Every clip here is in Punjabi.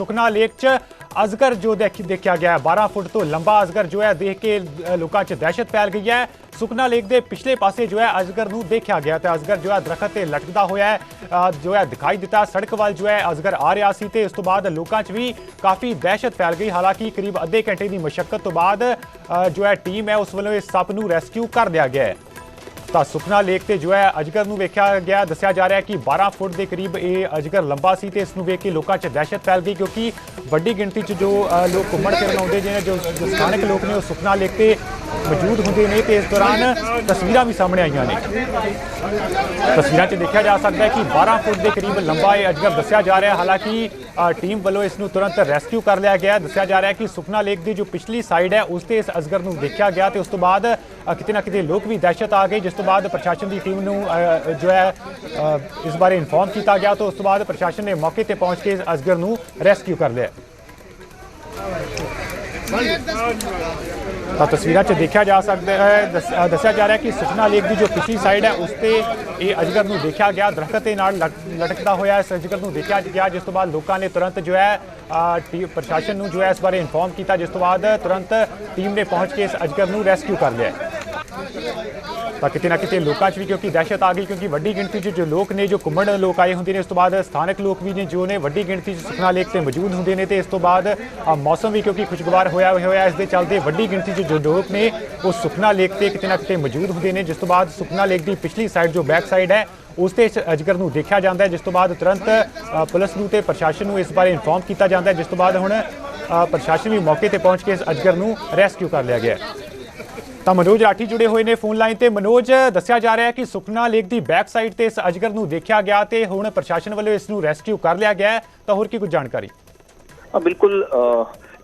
ਸੁਖਨਾ ਲੇਕ 'ਚ ਅਜ਼ਗਰ ਜੋ ਦੇਖ- ਦੇਖਿਆ ਗਿਆ ਹੈ। 12 ਫੁੱਟ ਤੋਂ ਲੰਬਾ ਅਜ਼ਗਰ ਜੋ ਹੈ, ਦੇਖ ਕੇ ਲੋਕਾਂ 'ਚ ਦਹਿਸ਼ਤ ਫੈਲ ਗਈ ਹੈ। ਸੁਖਨਾ ਲੇਕ ਦੇ ਪਿਛਲੇ ਪਾਸੇ ਜੋ ਹੈ, ਅਜ਼ਗਰ ਨੂੰ ਦੇਖਿਆ ਗਿਆ ਤੇ ਅਜ਼ਗਰ ਜੋ ਹੈ, ਦਰਖਤ ਤੇ ਲਟਕਦਾ ਹੋਇਆ ਜੋ ਹੈ, ਦਿਖਾਈ ਦਿੱਤਾ। ਸੜਕ ਵੱਲ ਜੋ ਹੈ, ਅਜ਼ਗਰ ਆ ਰਿਹਾ ਸੀ ਤੇ ਇਸ ਤੋਂ ਬਾਅਦ ਲੋਕਾਂ 'ਚ ਵੀ ਕਾਫੀ ਦਹਿਸ਼ਤ ਫੈਲ ਗਈ। ਹਾਲਾਂਕਿ ਕਰੀਬ ਅੱਧੇ ਘੰਟੇ ਦੀ ਮਸ਼ੱਕਤ ਤੋਂ ਬਾਅਦ ਜੋ ਹੈ, ਟੀਮ ਹੈ, ਉਸ ਵੱਲੋਂ ਇਸ ਸੱਪ ਨੂੰ ਰੈਸਕਿਊ ਕਰ ਲਿਆ ਗਿਆ ਹੈ। ਤਾਂ ਸੁਖਨਾ ਲੇਕ ਤੇ ਜੋ ਹੈ ਅਜਗਰ ਨੂੰ ਵੇਖਿਆ ਗਿਆ, ਦੱਸਿਆ ਜਾ ਰਿਹਾ ਹੈ ਕਿ 12 ਫੁੱਟ ਦੇ ਕਰੀਬ ਇਹ ਅਜਗਰ ਲੰਬਾ ਸੀ ਤੇ ਇਸ ਨੂੰ ਵੇਖ ਕੇ ਲੋਕਾਂ 'ਚ ਦਹਿਸ਼ਤ ਫੈਲ ਗਈ ਕਿਉਂਕਿ ਵੱਡੀ ਗਿਣਤੀ 'ਚ ਜੋ ਲੋਕ ਘੁੰਮਣ ਫਿਰਨ ਆਉਂਦੇ ਜਿਹਨੇ ਜੋ ਜੋ ਸਥਾਨਕ ਲੋਕ ਨੇ ਉਹ ਸੁਖਨਾ ਲੇਕ ਤੇ ਮੌਜੂਦ ਹੁੰਦੇ ਨੇ ਤੇ ਇਸ ਦੌਰਾਨ ਤਸਵੀਰਾਂ ਵੀ ਸਾਹਮਣੇ ਆਈਆਂ ਨੇ। ਤਸਵੀਰਾਂ 'ਚ ਦੇਖਿਆ ਜਾ ਸਕਦਾ ਹੈ ਕਿ 12 ਫੁੱਟ ਦੇ ਕਰੀਬ ਲੰਬਾ ਇਹ ਅਜਗਰ ਦੱਸਿਆ ਜਾ ਰਿਹਾ ਹਾਲਾਂਕਿ ਟੀਮ ਵੱਲੋਂ ਇਸ ਨੂੰ ਤੁਰੰਤ ਰੈਸਕਿਊ ਕਰ ਲਿਆ ਗਿਆ ਦੱਸਿਆ ਜਾ ਰਿਹਾ ਕਿ ਸੁਖਨਾ ਲੇਕ ਦੀ ਜੋ ਪਿਛਲੀ ਸਾਈਡ ਹੈ, ਉਸ ਤੇ ਇਸ ਅਜਗਰ ਨੂੰ ਦੇਖਿਆ ਗਿਆ ਤੇ ਉਸ ਤੋਂ ਬਾਅਦ ਕਿਤੇ ਨਾ ਕਿਤੇ ਲੋਕ ਵੀ ਦਹਿਸ਼ਤ ਆ ਗਏ, ਜਿਸ ਤੋਂ ਬਾਅਦ ਪ੍ਰਸ਼ਾਸਨ ਦੀ ਟੀਮ ਨੂੰ ਜੋ ਹੈ ਇਸ ਬਾਰੇ ਇਨਫੋਰਮ ਕੀਤਾ ਗਿਆ ਤਾਂ ਉਸ ਤੋਂ ਬਾਅਦ ਪ੍ਰਸ਼ਾਸਨ ਨੇ ਮੌਕੇ ਤੇ ਪਹੁੰਚ ਕੇ ਇਸ ਅਜਗਰ ਨੂੰ ਰੈਸਕਿਊ ਕਰ ਲਿਆ ਤਾਂ ਤਸਵੀਰਾਂ 'ਚ ਦੇਖਿਆ ਜਾ ਸਕਦਾ ਹੈ। ਦੱਸ- ਦੱਸਿਆ ਜਾ ਰਿਹਾ ਕਿ ਸੁਖਨਾ ਲੇਕ ਦੀ ਜੋ ਪਿਛਲੀ ਸਾਈਡ ਹੈ, ਉਸ ਤੇ ਇਹ ਅਜਗਰ ਨੂੰ ਦੇਖਿਆ ਗਿਆ। ਦਰਖਤ ਦੇ ਨਾਲ ਲਟ- ਲਟਕਦਾ ਹੋਇਆ ਇਸ ਅਜਗਰ ਨੂੰ ਦੇਖਿਆ ਗਿਆ, ਜਿਸ ਤੋਂ ਬਾਅਦ ਲੋਕਾਂ ਨੇ ਤੁਰੰਤ ਜੋ ਹੈ ਟੀ- ਪ੍ਰਸ਼ਾਸਨ ਨੂੰ ਜੋ ਹੈ ਇਸ ਬਾਰੇ ਇਨਫੋਰਮ ਕੀਤਾ। ਜਿਸ ਤੋਂ ਬਾਅਦ ਤੁਰੰਤ ਟੀਮ ਨੇ ਪਹੁੰਚ ਕੇ ਇਸ ਅਜਗਰ ਨੂੰ ਰੈਸਕਿਊ ਕਰ ਲਿਆ ਤਾਂ ਕਿਤੇ ਨਾ ਕਿਤੇ ਲੋਕਾਂ 'ਚ ਵੀ ਕਿਉਂਕਿ ਦਹਿਸ਼ਤ ਆ ਗਈ, ਕਿਉਂਕਿ ਵੱਡੀ ਗਿਣਤੀ 'ਚ ਜੋ ਲੋਕ ਨੇ, ਜੋ ਘੁੰਮਣ ਲੋਕ ਆਏ ਹੁੰਦੇ ਨੇ, ਉਸ ਤੋਂ ਬਾਅਦ ਸਥਾਨਕ ਲੋਕ ਵੀ ਨੇ, ਜੋ ਨੇ ਵੱਡੀ ਗਿਣਤੀ 'ਚ ਸੁਖਨਾ ਲੇਕ ਤੇ ਮੌਜੂਦ ਹੁੰਦੇ ਨੇ ਤੇ ਇਸ ਤੋਂ ਬਾਅਦ ਮੌਸਮ ਵੀ ਕਿਉਂਕਿ ਖੁਸ਼ਗਵਾਰ ਹੋਇਆ ਹੋਇਆ ਇਸ ਦੇ ਚੱਲਦੇ ਵੱਡੀ ਗਿਣਤੀ 'ਚ ਜੋ ਲੋਕ ਨੇ, ਉਹ ਸੁਖਨਾ ਲੇਕ ਤੇ ਕਿਤੇ ਨਾ ਕਿਤੇ ਮੌਜੂਦ ਹੁੰਦੇ ਨੇ, ਜਿਸ ਤੋਂ ਬਾਅਦ ਸੁਖਨਾ ਲੇਕ ਦੀ ਪਿਛਲੀ ਸਾਈਡ ਜੋ ਬੈਕ ਸਾਈਡ ਹੈ, ਉਸ ਤੇ ਇਸ ਅਜਗਰ ਨੂੰ ਦੇਖਿਆ ਜਾਂਦਾ ਹੈ, ਜਿਸ ਤੋਂ ਬਾਅਦ ਤੁਰੰਤ ਪੁਲਿਸ ਨੂੰ ਤੇ ਪ੍ਰਸ਼ਾਸਨ ਨੂੰ ਇਸ ਬਾਰੇ ਇਨਫੋਰਮ ਕੀਤਾ ਜਾਂਦਾ ਹੈ, ਜਿਸ ਤੋਂ ਬਾਅਦ ਹੁਣ ਪ੍ਰਸ਼ਾਸਨ ਵੀ ਮੌਕੇ ਤੇ ਪਹੁੰਚ ਕੇ ਇਸ ਅਜਗਰ ਨੂੰ ਰੈਸਕਿਊ ਕਰ ਲਿਆ ਗਿਆ ਹੈ। ਤਾਂ ਮਨੋਜ ਰਾਠੀ ਜੁੜੇ ਹੋਏ ਨੇ ਫੋਨ ਲਾਈਨ ਤੇ। ਮਨੋਜ, ਦੱਸਿਆ ਜਾ ਰਿਹਾ ਹੈ ਕਿ ਸੁਖਨਾ ਲੇਕ ਦੀ ਬੈਕ ਸਾਈਡ ਤੇ ਇਸ ਅਜਗਰ ਨੂੰ ਦੇਖਿਆ ਗਿਆ ਤੇ ਹੁਣ ਪ੍ਰਸ਼ਾਸਨ ਵੱਲੋਂ ਇਸ ਨੂੰ ਰੈਸਕਿਊ ਕਰ ਲਿਆ ਗਿਆ ਤਾਂ ਹੋਰ ਕੀ ਕੁਝ ਜਾਣਕਾਰੀ? ਬਿਲਕੁਲ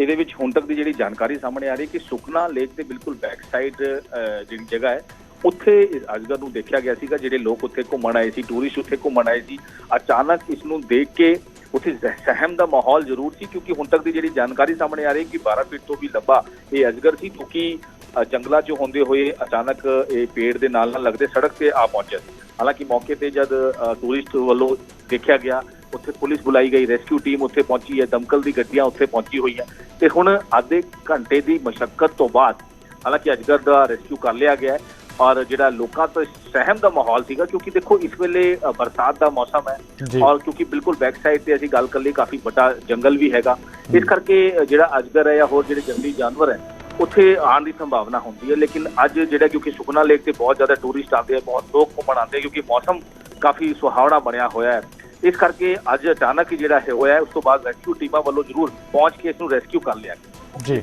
ਇਹਦੇ ਵਿੱਚ ਹੁਣ ਤੱਕ ਦੀ ਜਿਹੜੀ ਜਾਣਕਾਰੀ ਸਾਹਮਣੇ ਆ ਰਹੀ ਕਿ ਸੁਖਨਾ ਲੇਕ ਦੇ ਬਿਲਕੁਲ ਬੈਕ ਸਾਈਡ ਜਿਹੜੀ ਜਗ੍ਹਾ ਹੈ, ਉੱਥੇ ਇਸ ਅਜਗਰ ਨੂੰ ਦੇਖਿਆ ਗਿਆ ਸੀਗਾ, ਜਿਹੜੇ ਲੋਕ ਉੱਥੇ ਘੁੰਮਣ ਆਏ ਸੀ ਟੂਰਿਸਟ ਉੱਥੇ ਘੁੰਮਣ ਆਏ ਸੀ। ਅਚਾਨਕ ਇਸ ਨੂੰ ਦੇਖ ਕੇ ਉੱਥੇ ਸਹਿਮ ਦਾ ਮਾਹੌਲ ਜ਼ਰੂਰ ਸੀ, ਕਿਉਂਕਿ ਹੁਣ ਤੱਕ ਦੀ ਜਿਹੜੀ ਜਾਣਕਾਰੀ ਸਾਹਮਣੇ ਆ ਰਹੀ ਕਿ 12 ਫੀਟ ਤੋਂ ਵੀ ਲੰਬਾ ਇਹ ਅਜਗਰ ਸੀ ਕਿਉਂਕਿ ਜੰਗਲਾਂ 'ਚ ਹੁੰਦੇ ਹੋਏ ਅਚਾਨਕ ਇਹ ਪੇੜ ਦੇ ਨਾਲ ਨਾਲ ਲੱਗਦੇ ਸੜਕ ਤੇ ਆ ਪਹੁੰਚਿਆ ਸੀ। ਹਾਲਾਂਕਿ ਮੌਕੇ ਤੇ ਜਦ ਟੂਰਿਸਟ ਵੱਲੋਂ ਦੇਖਿਆ ਗਿਆ ਉੱਥੇ ਪੁਲਿਸ ਬੁਲਾਈ ਗਈ ਰੈਸਕਿਊ ਟੀਮ ਉੱਥੇ ਪਹੁੰਚੀ ਹੈ ਦਮਕਲ ਦੀ ਗੱਡੀਆਂ ਉੱਥੇ ਪਹੁੰਚੀ ਹੋਈਆਂ ਤੇ ਹੁਣ ਅੱਧੇ ਘੰਟੇ ਦੀ ਮਸ਼ੱਕਤ ਤੋਂ ਬਾਅਦ ਹਾਲਾਂਕਿ ਅਜਗਰ ਦਾ ਰੈਸਕਿਊ ਕਰ ਲਿਆ ਗਿਆ ਹੈ ਔਰ ਜਿਹੜਾ ਲੋਕਾਂ ਤੋਂ ਸਹਿਮ ਦਾ ਮਾਹੌਲ ਸੀਗਾ ਕਿਉਂਕਿ ਦੇਖੋ ਇਸ ਵੇਲੇ ਬਰਸਾਤ ਦਾ ਮੌਸਮ। ਹੈ ਔਰ ਕਿਉਂਕਿ ਬਿਲਕੁਲ ਬੈਕ ਸਾਈਡ ਤੇ ਅਸੀਂ ਗੱਲ ਕਰ ਲਈ ਕਾਫੀ ਵੱਡਾ ਜੰਗਲ ਵੀ ਹੈਗਾ। ਇਸ ਕਰਕੇ ਜਿਹੜਾ ਅਜਗਰ ਹੈ ਜਾਂ ਹੋਰ ਜਿਹੜੇ ਜੰਗਲੀ ਜਾਨਵਰ ਹੈ ਉੱਥੇ ਆਉਣ ਦੀ ਸੰਭਾਵਨਾ ਹੁੰਦੀ ਹੈ, ਲੇਕਿਨ ਅੱਜ ਜਿਹੜਾ ਕਿਉਂਕਿ ਸੁਖਨਾ ਲੇਕ ਤੇ ਬਹੁਤ ਜ਼ਿਆਦਾ ਟੂਰਿਸਟ ਆਉਂਦੇ ਆ, ਬਹੁਤ ਲੋਕ ਘੁੰਮਣ ਆਉਂਦੇ ਆ, ਕਿਉਂਕਿ ਮੌਸਮ ਕਾਫੀ ਸੁਹਾਵਣਾ ਬਣਿਆ ਹੋਇਆ ਹੈ। ਇਸ ਕਰਕੇ ਅੱਜ ਅਚਾਨਕ ਹੀ ਜਿਹੜਾ ਇਹ ਹੋਇਆ ਉਸ ਤੋਂ ਬਾਅਦ ਰੈਸਕਿਊ ਟੀਮਾਂ ਵੱਲੋਂ ਜ਼ਰੂਰ ਪਹੁੰਚ ਕੇ ਇਸ ਨੂੰ ਰੈਸਕਿਊ ਕਰ ਲਿਆ ਗਿਆ। ਜੀ।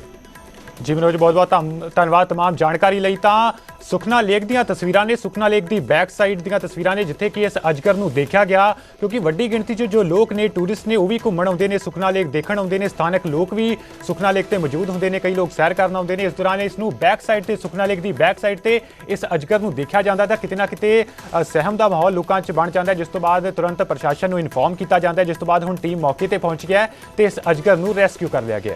ਜੀ ਮਨੋਜ ਬਹੁਤ ਬਹੁਤ ਧੰਨ- ਧੰਨਵਾਦ तमाम ਜਾਣਕਾਰੀ ਲਈ ਤਾਂ ਸੁਖਨਾ ਲੇਕ ਦੀਆਂ ਤਸਵੀਰਾਂ ਨੇ ਸੁਖਨਾ ਲੇਕ ਦੀ ਬੈਕ ਸਾਈਡ ਦੀਆਂ ਤਸਵੀਰਾਂ ਨੇ ਜਿੱਥੇ ਕਿ ਇਸ ਅਜਗਰ ਨੂੰ ਦੇਖਿਆ ਗਿਆ ਕਿਉਂਕਿ ਵੱਡੀ ਗਿਣਤੀ 'ਚ ਜੋ ਲੋਕ ਨੇ ਟੂਰਿਸਟ ਨੇ ਉਹ ਵੀ ਘੁੰਮਣ ਆਉਂਦੇ ਨੇ ਸੁਖਨਾ ਲੇਕ ਦੇਖਣ ਆਉਂਦੇ ਨੇ ਸਥਾਨਕ ਲੋਕ ਵੀ ਸੁਖਨਾ ਲੇਕ ਤੇ ਮੌਜੂਦ ਹੁੰਦੇ ਨੇ ਕਈ ਲੋਕ ਸੈਰ ਕਰਨ ਆਉਂਦੇ ਨੇ ਇਸ ਦੌਰਾਨ ਇਸ ਨੂੰ ਬੈਕ ਸਾਈਡ ਤੇ ਸੁਖਨਾ ਲੇਕ ਦੀ ਬੈਕ ਸਾਈਡ ਤੇ ਇਸ ਅਜਗਰ ਨੂੰ ਦੇਖਿਆ ਜਾਂਦਾ ਤਾਂ ਕਿਤੇ ਨਾ ਕਿਤੇ ਅ, ਸਹਿਮ ਦਾ ਮਾਹੌਲ ਲੋਕਾਂ 'ਚ ਬਣ ਜਾਂਦਾ ਹੈ, ਜਿਸ ਤੋਂ ਬਾਅਦ ਤੁਰੰਤ ਪ੍ਰਸ਼ਾਸਨ ਨੂੰ ਇਨਫੋਰਮ ਕੀਤਾ ਜਾਂਦਾ ਹੈ, ਜਿਸ ਤੋਂ ਬਾਅਦ ਹੁਣ ਟੀਮ ਮੌਕੇ ਤੇ ਪਹੁੰਚ ਗਿਆ ਹੈ ਤੇ ਇਸ ਅਜਗਰ ਨੂੰ ਰੈਸਕਿਊ ਕਰ ਲਿਆ ਗਿਆ